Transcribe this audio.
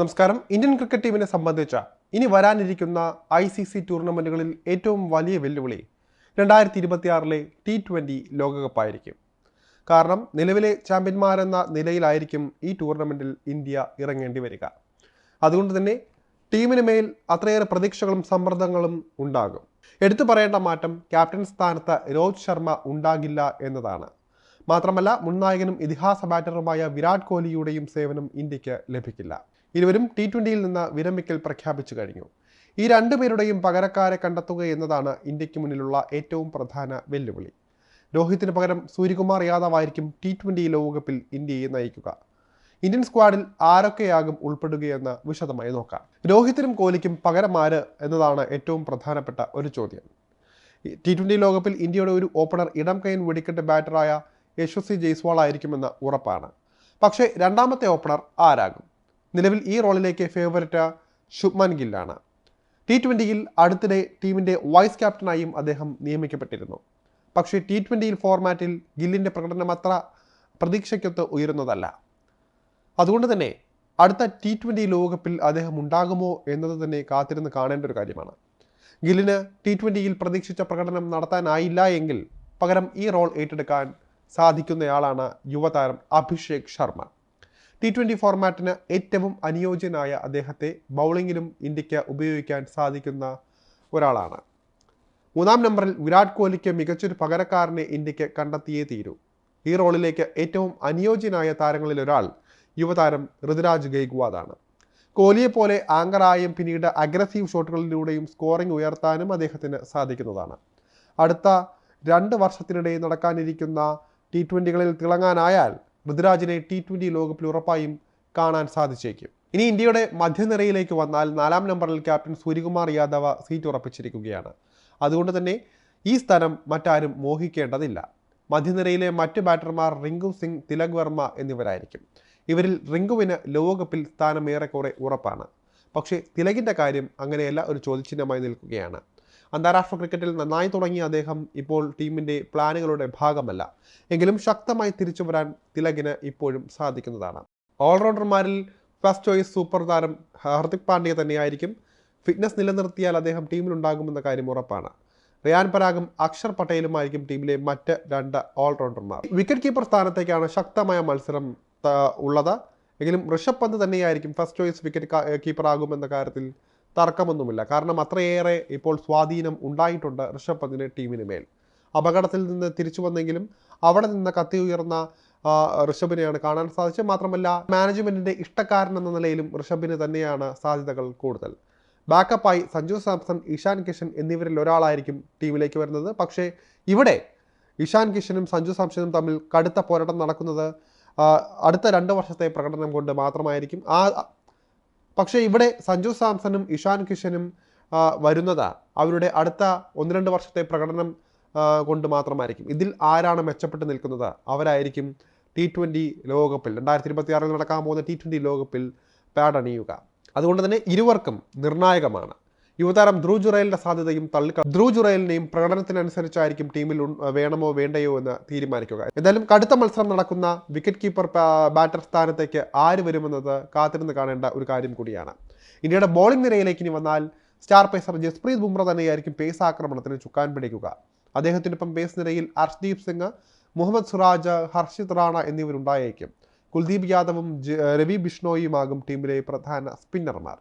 നമസ്കാരം. Indian cricket ടീമിനെ സംബന്ധിച്ച ഇനി വരാനിരിക്കുന്ന ഐ സി സി ടൂർണമെന്റുകളിൽ ഏറ്റവും വലിയ വെല്ലുവിളി രണ്ടായിരത്തി ഇരുപത്തിയാറിലെ ടി ട്വന്റി ലോകകപ്പായിരിക്കും. കാരണം നിലവിലെ ചാമ്പ്യന്മാരെന്ന നിലയിലായിരിക്കും ഈ ടൂർണമെന്റിൽ ഇന്ത്യ ഇറങ്ങേണ്ടി വരിക. അതുകൊണ്ട് തന്നെ ടീമിന് മേൽ അത്രയേറെ പ്രതീക്ഷകളും സമ്മർദ്ദങ്ങളും ഉണ്ടാകും. എടുത്തു പറയേണ്ട മാറ്റം ക്യാപ്റ്റൻ സ്ഥാനത്ത് രോഹിത് ശർമ്മ ഉണ്ടാകില്ല എന്നതാണ്. മാത്രമല്ല മുൻനായകനും ഇതിഹാസ ബാറ്ററുമായ വിരാട് കോഹ്ലിയുടെയും സേവനം ഇന്ത്യയ്ക്ക് ലഭിക്കില്ല. ഇരുവരും ടി ട്വന്റിയിൽ നിന്ന് വിരമിക്കൽ പ്രഖ്യാപിച്ചു കഴിഞ്ഞു. ഈ രണ്ടുപേരുടെയും പകരക്കാരെ കണ്ടെത്തുക എന്നതാണ് ഇന്ത്യയ്ക്ക് മുന്നിലുള്ള ഏറ്റവും പ്രധാന വെല്ലുവിളി. രോഹിത്തിന് പകരം സൂര്യകുമാർ യാദവ് ആയിരിക്കും ടി ട്വന്റി ലോകകപ്പിൽ ഇന്ത്യയെ നയിക്കുക. ഇന്ത്യൻ സ്ക്വാഡിൽ ആരൊക്കെയാകും ഉൾപ്പെടുകയെന്ന് വിശദമായി നോക്കാം. രോഹിത്തിനും കോഹ്ലിക്കും പകരം ആര് എന്നതാണ് ഏറ്റവും പ്രധാനപ്പെട്ട ഒരു ചോദ്യം. ടി ട്വന്റി ലോകകപ്പിൽ ഇന്ത്യയുടെ ഒരു ഓപ്പണർ ഇടം കൈൻ വെടിക്കെട്ട് ബാറ്ററായ യശസ്വി ജയ്സ്വാൾ ആയിരിക്കുമെന്ന് ഉറപ്പാണ്. പക്ഷേ രണ്ടാമത്തെ ഓപ്പണർ ആരാകും? നിലവിൽ ഈ റോളിലേക്ക് ഫേവററ്റ് ശുഭ്മാൻ ഗില്ലാണ്. ടി ട്വന്റിയിൽ അടുത്തിടെ ടീമിന്റെ വൈസ് ക്യാപ്റ്റനായും അദ്ദേഹം നിയമിക്കപ്പെട്ടിരുന്നു. പക്ഷേ ടി ട്വന്റിയിൽ ഫോർമാറ്റിൽ ഗില്ലിന്റെ പ്രകടനം അത്ര പ്രതീക്ഷയ്ക്കൊത്ത് ഉയരുന്നതല്ല. അതുകൊണ്ട് തന്നെ അടുത്ത ടി ട്വന്റി ലോകകപ്പിൽ അദ്ദേഹം ഉണ്ടാകുമോ എന്നത് തന്നെ കാത്തിരുന്ന് കാണേണ്ട ഒരു കാര്യമാണ്. ഗില്ലിന് ടി ട്വന്റിയിൽ പ്രതീക്ഷിച്ച പ്രകടനം നടത്താനായില്ല എങ്കിൽ പകരം ഈ റോൾ ഏറ്റെടുക്കാൻ സാധിക്കുന്നയാളാണ് യുവതാരം അഭിഷേക് ശർമ്മ. ടി ട്വന്റി ഫോർമാറ്റിന് ഏറ്റവും അനുയോജ്യനായ അദ്ദേഹത്തെ ബൗളിങ്ങിലും ഇന്ത്യയ്ക്ക് ഉപയോഗിക്കാൻ സാധിക്കുന്ന ഒരാളാണ്. മൂന്നാം നമ്പറിൽ വിരാട് കോഹ്ലിക്ക് മികച്ചൊരു പകരക്കാരനെ ഇന്ത്യയ്ക്ക് കണ്ടെത്തിയേ തീരൂ. ഈ റോളിലേക്ക് ഏറ്റവും അനുയോജ്യനായ താരങ്ങളിൽ ഒരാൾ യുവതാരം ഋതുരാജ് കോഹ്ലിയെ പോലെ ആങ്കറായും പിന്നീട് അഗ്രസീവ് ഷോട്ടുകളിലൂടെയും സ്കോറിംഗ് ഉയർത്താനും അദ്ദേഹത്തിന് സാധിക്കുന്നതാണ്. അടുത്ത രണ്ട് വർഷത്തിനിടെ നടക്കാനിരിക്കുന്ന ടി ട്വന്റികളിൽ തിളങ്ങാനായാൽ ഋതുരാജിനെ ടി ട്വന്റി ലോകകപ്പിൽ ഉറപ്പായും കാണാൻ സാധിച്ചേക്കും. ഇനി ഇന്ത്യയുടെ മധ്യനിരയിലേക്ക് വന്നാൽ നാലാം നമ്പറിൽ ക്യാപ്റ്റൻ സൂര്യകുമാർ യാദവ സീറ്റ് ഉറപ്പിച്ചിരിക്കുകയാണ്. അതുകൊണ്ട് തന്നെ ഈ സ്ഥാനം മറ്റാരും മോഹിക്കേണ്ടതില്ല. മധ്യനിരയിലെ മറ്റ് ബാറ്റർമാർ റിങ്കു സിംഗ് തിലക് വർമ്മ എന്നിവരായിരിക്കും. ഇവരിൽ റിങ്കുവിന് ലോകകപ്പിൽ സ്ഥാനം ഏറെക്കുറെ ഉറപ്പാണ്. പക്ഷേ തിലകിന്റെ കാര്യം അങ്ങനെയല്ല ഒരു ചോദ്യചിഹ്നമായി നിൽക്കുകയാണ്. അന്താരാഷ്ട്ര ക്രിക്കറ്റിൽ നന്നായി തുടങ്ങിയ അദ്ദേഹം ഇപ്പോൾ ടീമിന്റെ പ്ലാനുകളുടെ ഭാഗമല്ല. എങ്കിലും ശക്തമായി തിരിച്ചു വരാൻ തിലകിന് ഇപ്പോഴും സാധിക്കുന്നതാണ്. ഓൾറൗണ്ടർമാരിൽ ഫസ്റ്റ് ചോയ്സ് സൂപ്പർ താരം ഹാർദിക് പാണ്ഡ്യ തന്നെയായിരിക്കും. ഫിറ്റ്നസ് നിലനിർത്തിയാൽ അദ്ദേഹം ടീമിലുണ്ടാകുമെന്ന കാര്യം ഉറപ്പാണ്. റിയാൻ പരാഗും അക്ഷർ പട്ടേലുമായിരിക്കും ടീമിലെ മറ്റ് രണ്ട് ഓൾറൗണ്ടർമാർ. വിക്കറ്റ് കീപ്പർ സ്ഥാനത്തേക്കാണ് ശക്തമായ മത്സരം ഉള്ളത്. എങ്കിലും ഋഷഭ് പന്ത് തന്നെയായിരിക്കും ഫസ്റ്റ് ചോയ്സ് വിക്കറ്റ് കീപ്പറാകുമെന്ന കാര്യത്തിൽ തർക്കമൊന്നുമില്ല. കാരണം അത്രയേറെ ഇപ്പോൾ സ്വാധീനം ഉണ്ടായിട്ടുണ്ട് ഋഷഭ് പന്തിന് ടീമിന് മേൽ. അപകടത്തിൽ നിന്ന് തിരിച്ചു വന്നെങ്കിലും അവിടെ നിന്ന് കത്തി ഉയർന്ന ഋഷഭിനെയാണ് കാണാൻ സാധിച്ചത്. മാത്രമല്ല മാനേജ്മെന്റിന്റെ ഇഷ്ടക്കാരൻ എന്ന നിലയിലും ഋഷഭിന് തന്നെയാണ് സാധ്യതകൾ കൂടുതൽ. ബാക്കപ്പായി സഞ്ജു സാംസൺ ഇഷാൻ കിഷൻ എന്നിവരിൽ ഒരാളായിരിക്കും ടീമിലേക്ക് വരുന്നത്. പക്ഷേ ഇവിടെ ഇഷാൻ കിഷനും സഞ്ജു സാംസണും തമ്മിൽ കടുത്ത പോരാട്ടം നടക്കുന്നത് അടുത്ത രണ്ട് വർഷത്തെ പ്രകടനം കൊണ്ട് മാത്രമായിരിക്കും. ആ പക്ഷേ ഇവിടെ സഞ്ജു സാംസണും ഇഷാൻ കിഷനും വരുന്നത്. അവരുടെ അടുത്ത ഒന്ന് രണ്ട് വർഷത്തെ പ്രകടനം കൊണ്ട് മാത്രമായിരിക്കും. ഇതിൽ ആരാണ് മെച്ചപ്പെട്ട് നിൽക്കുന്നത്? അവരായിരിക്കും ടി ട്വന്റി ലോകകപ്പിൽ രണ്ടായിരത്തി ഇരുപത്തി ആറിൽ നടക്കാൻ പോകുന്ന ടി ട്വന്റി ലോകകപ്പിൽ പാഡ് അണിയുക. അതുകൊണ്ട് തന്നെ ഇരുവർക്കും നിർണായകമാണ്. യുവതാരം ധ്രുവ് ജുറേലിന്റെ സാധ്യതയും തള്ളിക്ക ധ്രുവ് പ്രകടനത്തിനനുസരിച്ചായിരിക്കും ടീമിൽ വേണമോ വേണ്ടയോ എന്ന് തീരുമാനിക്കുക. എന്തായാലും കടുത്ത മത്സരം നടക്കുന്ന വിക്കറ്റ് കീപ്പർ ബാറ്റർ സ്ഥാനത്തേക്ക് ആര് വരുമെന്നത് കാത്തിരുന്ന് കാണേണ്ട ഒരു കാര്യം കൂടിയാണ്. ഇന്ത്യയുടെ ബോളിംഗ് നിരയിലേക്ക് ഇനി വന്നാൽ സ്റ്റാർ പേസർ ജസ്പ്രീത് ബുംറ തന്നെയായിരിക്കും പേസ് ആക്രമണത്തിന് ചുക്കാൻ പിടിക്കുക. അദ്ദേഹത്തിനൊപ്പം പേസ് നിരയിൽ അർഷ്ദീപ് സിംഗ് മുഹമ്മദ് സുറാജ് ഹർഷിത് റാണ എന്നിവരുണ്ടായേക്കും. കുൽദീപ് യാദവും രവി ബിഷ്ണോയുമാകും ടീമിലെ പ്രധാന സ്പിന്നർമാർ